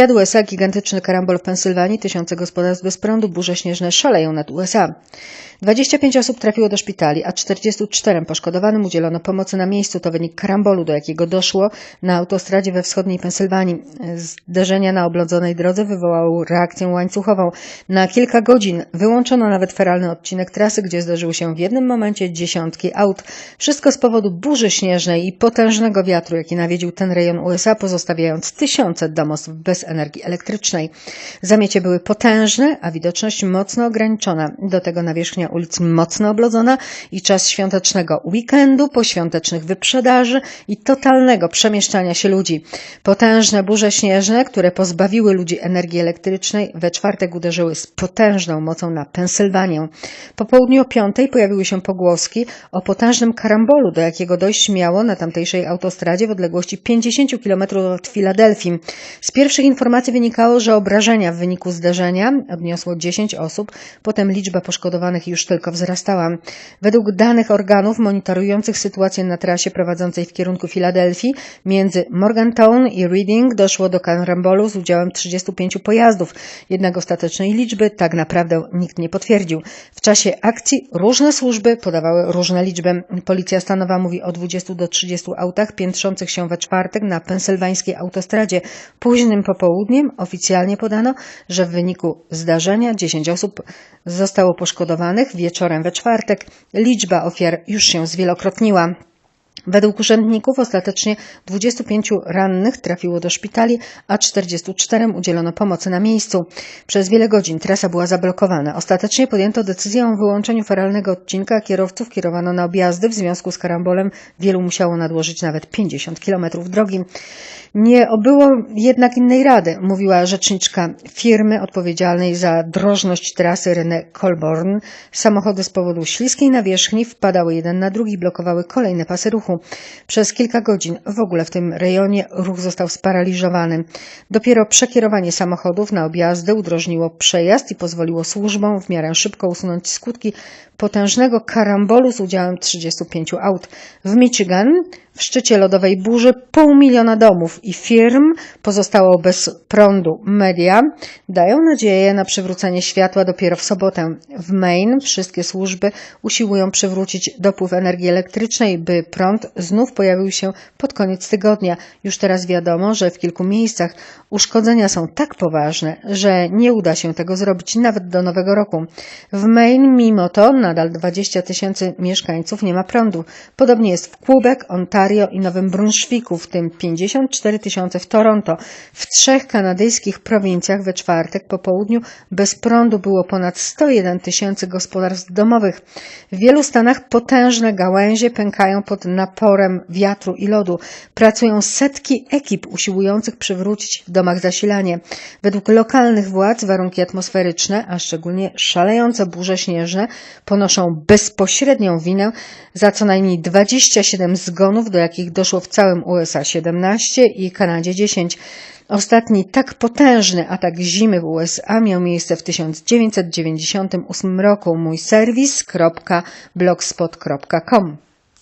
Świat USA, gigantyczny karambol w Pensylwanii, tysiące gospodarstw bez prądu, burze śnieżne szaleją nad USA. 25 osób trafiło do szpitali, a 44 poszkodowanym udzielono pomocy na miejscu. To wynik karambolu, do jakiego doszło na autostradzie we wschodniej Pensylwanii. Zderzenia na oblodzonej drodze wywołały reakcję łańcuchową. Na kilka godzin wyłączono nawet feralny odcinek trasy, gdzie zdarzyły się w jednym momencie dziesiątki aut. Wszystko z powodu burzy śnieżnej i potężnego wiatru, jaki nawiedził ten rejon USA, pozostawiając tysiące domostw bez energii elektrycznej. Zamiecie były potężne, a widoczność mocno ograniczona. Do tego nawierzchnia ulic mocno oblodzona i czas świątecznego weekendu, poświątecznych wyprzedaży i totalnego przemieszczania się ludzi. Potężne burze śnieżne, które pozbawiły ludzi energii elektrycznej, we czwartek uderzyły z potężną mocą na Pensylwanię. Po południu o piątej pojawiły się pogłoski o potężnym karambolu, do jakiego dojść miało na tamtejszej autostradzie w odległości 50 km od Filadelfii. Z pierwszych informacji wynikało, że obrażenia w wyniku zdarzenia odniosło 10 osób, potem liczba poszkodowanych już tylko wzrastała. Według danych organów monitorujących sytuację na trasie prowadzącej w kierunku Filadelfii między Morgantown i Reading doszło do karambolu z udziałem 35 pojazdów, jednak ostatecznej liczby tak naprawdę nikt nie potwierdził. W czasie akcji różne służby podawały różne liczby. Policja stanowa mówi o 20 do 30 autach piętrzących się we czwartek na pensylwańskiej autostradzie. Późnym popołudniem oficjalnie podano, że w wyniku zdarzenia 10 osób zostało poszkodowanych. Wieczorem we czwartek liczba ofiar już się zwielokrotniła. Według urzędników ostatecznie 25 rannych trafiło do szpitali, a 44 udzielono pomocy na miejscu. Przez wiele godzin trasa była zablokowana. Ostatecznie podjęto decyzję o wyłączeniu feralnego odcinka, kierowców kierowano na objazdy. W związku z karambolem wielu musiało nadłożyć nawet 50 km drogi. Nie obyło jednak innej rady, mówiła rzeczniczka firmy odpowiedzialnej za drożność trasy René Colborn. Samochody z powodu śliskiej nawierzchni wpadały jeden na drugi, blokowały kolejne pasy ruchu. Przez kilka godzin w ogóle w tym rejonie ruch został sparaliżowany. Dopiero przekierowanie samochodów na objazdy udrożniło przejazd i pozwoliło służbom w miarę szybko usunąć skutki potężnego karambolu z udziałem 35 aut. W Michigan w szczycie lodowej burzy pół miliona domów i firm pozostało bez prądu. Media dają nadzieję na przywrócenie światła dopiero w sobotę. W Maine wszystkie służby usiłują przywrócić dopływ energii elektrycznej, by prąd znów pojawił się pod koniec tygodnia. Już teraz wiadomo, że w kilku miejscach uszkodzenia są tak poważne, że nie uda się tego zrobić nawet do nowego roku. W Maine mimo to nadal 20 tysięcy mieszkańców nie ma prądu. Podobnie jest w Quebec, Ontario i Nowym Brunswicku, w tym 54 tysiące w Toronto. W trzech kanadyjskich prowincjach we czwartek po południu bez prądu było ponad 101 tysięcy gospodarstw domowych. W wielu stanach potężne gałęzie pękają pod naporem wiatru i lodu. Pracują setki ekip usiłujących przywrócić w domach zasilanie. Według lokalnych władz warunki atmosferyczne, a szczególnie szalejące burze śnieżne, ponoszą bezpośrednią winę za co najmniej 27 zgonów, do jakich doszło w całym USA 17 i Kanadzie 10. Ostatni tak potężny atak zimy w USA miał miejsce w 1998 roku. Mój serwis.blogspot.com